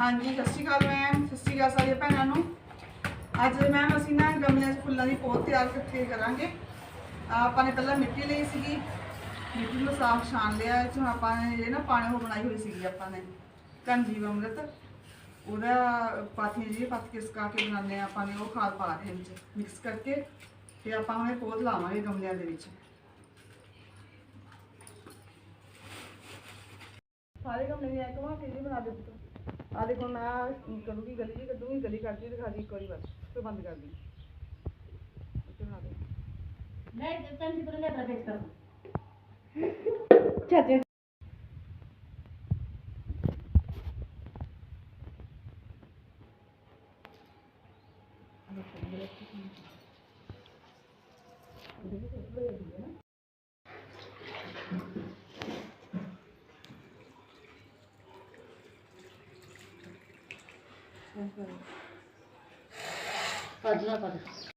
ਹਾਂਜੀ ਸਤਿ ਸ਼੍ਰੀ ਅਕਾਲ ਮੈਮ ਸਤਿ ਸ਼੍ਰੀ ਅਕਾਲ ਸਾਰੀਆਂ ਭੈਣਾਂ ਨੂੰ। ਅੱਜ ਮੈਮ ਅਸੀਂ ਨਾ ਗਮਲਿਆਂ 'ਚ ਫੁੱਲਾਂ ਦੀ ਪੋਤ ਤਿਆਰ ਕਰਕੇ ਕਰਾਂਗੇ। ਆਪਾਂ ਨੇ ਪਹਿਲਾਂ ਮਿੱਟੀ ਲਈ ਸੀਗੀ ਮਿੱਟੀ ਨੂੰ ਸਾਫ਼ ਛਾਣ ਲਿਆ ਇਹ 'ਚ ਹੁਣ ਆਪਾਂ ਨੇ ਇਹ ਨਾ ਪਾਣੀ ਉਹ ਬਣਾਈ ਹੋਈ ਸੀਗੀ ਆਪਾਂ ਨੇ ਕੰਜੀਵ ਅੰਮ੍ਰਿਤ। ਉਹਦਾ ਪਾਥੀ ਜੀ ਪੱਤ ਕੇ ਸੁਕਾ ਕੇ ਬਣਾਉਂਦੇ ਆ ਆਪਾਂ ਨੇ ਉਹ ਖਾਦ ਪਾ ਕੇ ਵਿੱਚ ਮਿਕਸ ਕਰਕੇ। ਤੇ ਆਪਾਂ ਹੁਣ ਇਹ ਪੋਤ ਲਾਵਾਂਗੇ ਗਮਲਿਆਂ ਦੇ ਵਿੱਚ। सारे कम नहीं आए तो वहाँ फिर भी बना देती तो आ देखो मैं करूँगी गली जी कर गली करती दिखा दी एक बार फिर बंद कर दी। Thank you. 嗯。嗯。好知道了